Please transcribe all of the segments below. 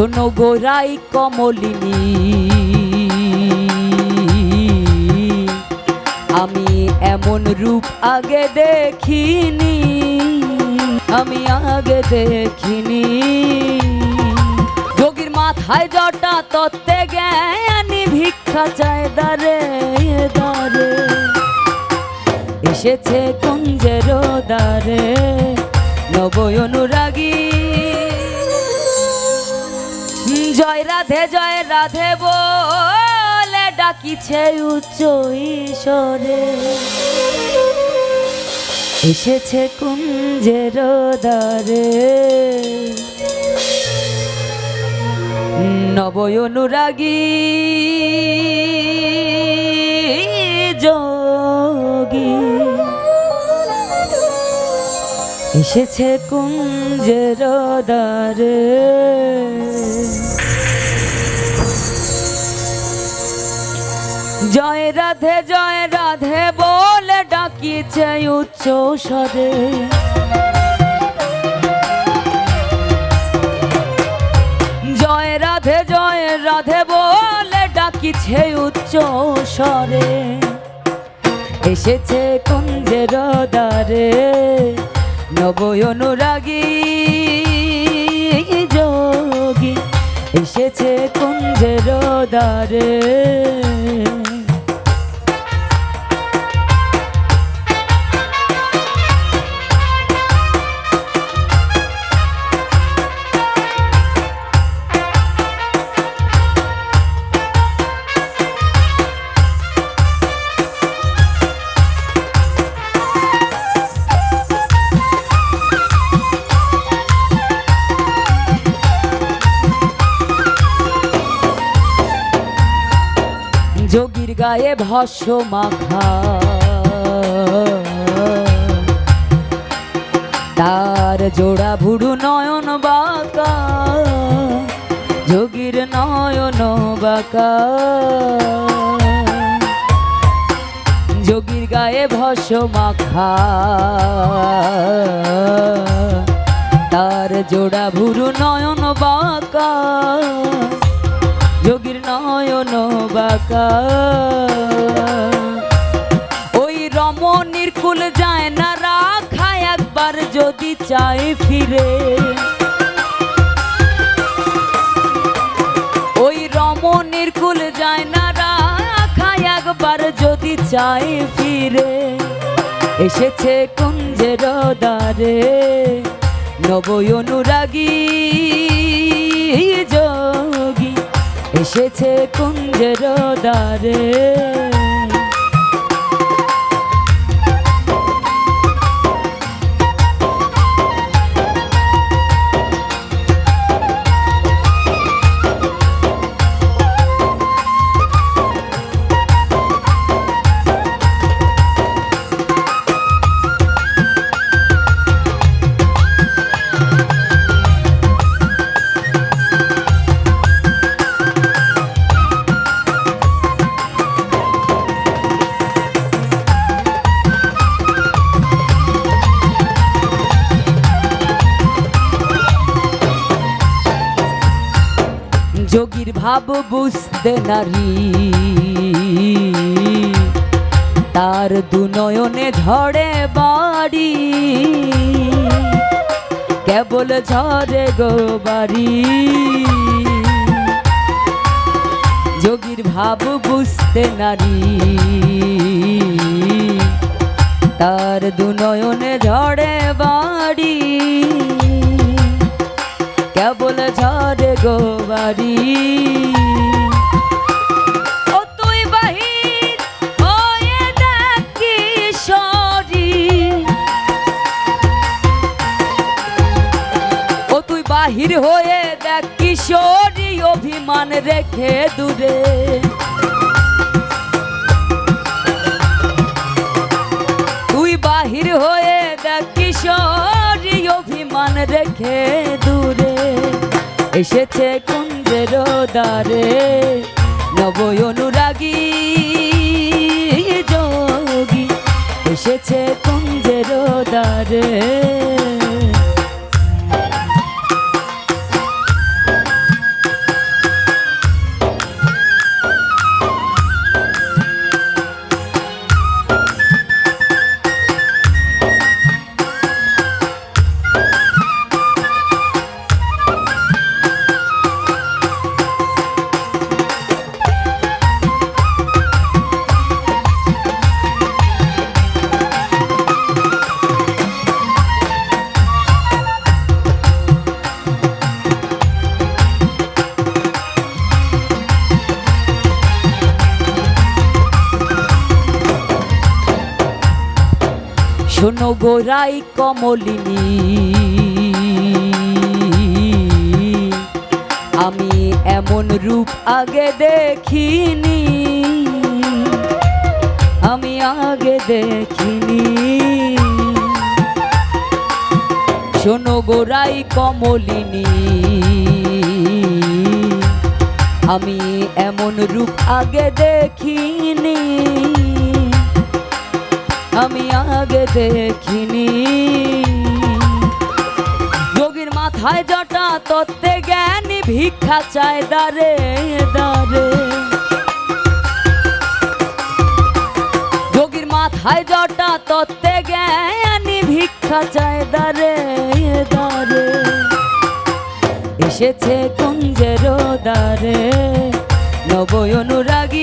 শোনো গোরাই কমলিনী। আমি এমন রূপ আগে দেখিনি, আমি আগে দেখিনি। যোগীর মাথায় জটা তত্ত্বে জ্ঞানী ভিক্ষা চায় দারে দারে এসেছে কুঞ্জের দ্বারে, নব অনুরাগী জয় রাধে জয় রাধে বলে ডাকিছে উচ্চ ঈশ্বরে। এসেছে কুঞ্জের দ্বারে। নব অনুরাগী যোগী। এসেছে কুঞ্জের দ্বারে। জয় রাধে জয় রাধে বলে ডাকিছে উচ্চ স্বরে। জয় রাধে জয় রাধে বলে ডাকিছে উচ্চ স্বরে। এসেছে কুঞ্জের দ্বারে নব অনুরাগী যোগী। এসেছে কুঞ্জের দ্বারে যোগীর গায়ে ভস্য মাখা। তার জোড়া ভুড়ু নয়ন বাঁকা, যোগীর নয়ন বাঁকা। যোগীর গায়ে ভস্য মাখা। তার জোড়া ভুরু নয়ন বাঁকা যোগীর নয়ন বাঁকা। ওই রমণীর কুল যায় না রাখা একবার যদি চাই ফিরে। ওই রমণীর কুল যায় না রাখা একবার যদি চাই ফিরে। এসেছে কুঞ্জের দ্বারে নব অনুরাগী। এসেছে কুঞ্জের দ্বারে। যোগীর ভাব বুঝতে নারী। তার দুনয়নে ঝড়ে বাড়ি। কেবল ঝরে গো বাড়ি। যোগীর ভাব বুঝতে নারী। তার দুনয়নে ঝড়ে বাড়ি। কেবল ঝড়ে গো বাড়ি। বাহির হয়ে দেখ কিশোরী অভিমান রেখে দূরে। রেখে দূরে এসেছে কুঞ্জের দ্বারে নব অনুরাগী যোগী এসেছে কুঞ্জের দ্বারে। শোনো গোরাই কমলিনী। আমি এমন রূপ আগে দেখিনি। আমি আগে দেখিনি। শোনো গোরাই কমলিনী। আমি এমন রূপ আগে দেখিনি। আমি আগে দেখিনি। যোগীর মাথায় জটা তত্ত্বে জ্ঞানী ভিক্ষা চায় দারে দারে যোগীর মাথায় জটা তত্ত্বে জ্ঞানী ভিক্ষা চায় দারে দারে এসেছে কুঞ্জের দারে নব অনুরাগী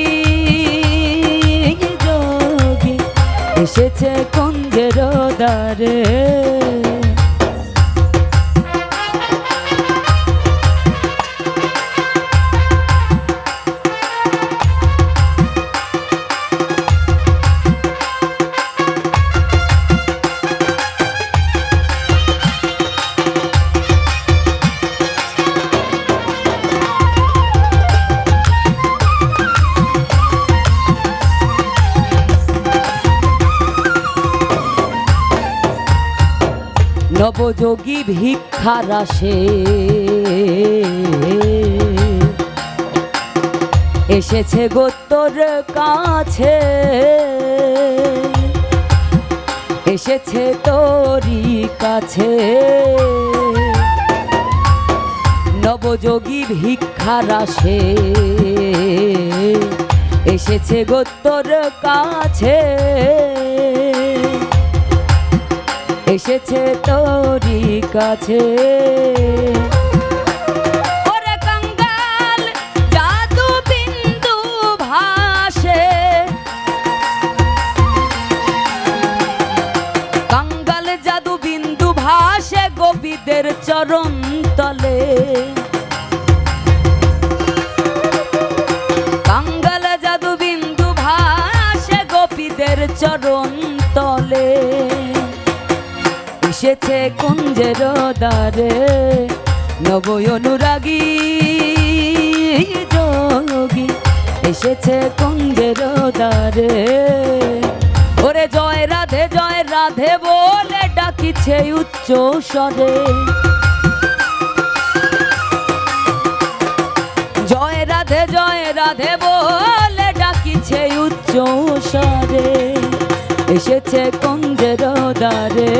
এসেছে কুঞ্জের দ্বারে। নবযোগী ভিক্ষার আসে এসেছে গোত্তর কাছে। এসেছে তোরই কাছে। নবযোগী ভিক্ষার আসে এসেছে গোত্তর কাছে। এসেছে তোরই কাছে। গোপীদের চরণ তলে। এসেছে কুঞ্জের দ্বারে। নব অনুরাগী যোগী, এসেছে কুঞ্জের দ্বারে। ওরে জয় রাধে জয় রাধে বলে ডাকিছে উচ্চ স্বরে। জয় রাধে জয় রাধে বলে ডাকিছে উচ্চ স্বরে। এসেছে কুঞ্জের দ্বারে।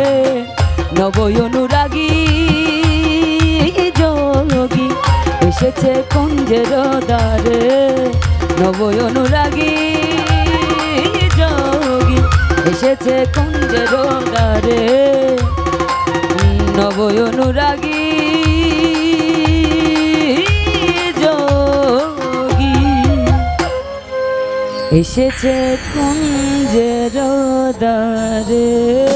নব অনুরাগী যোগী এসেছে কুঞ্জের দ্বারে। নব অনুরাগী যোগী এসেছে কুঞ্জের দ্বারে। নব অনুরাগী এসেছে কুঞ্জের দ্বারে।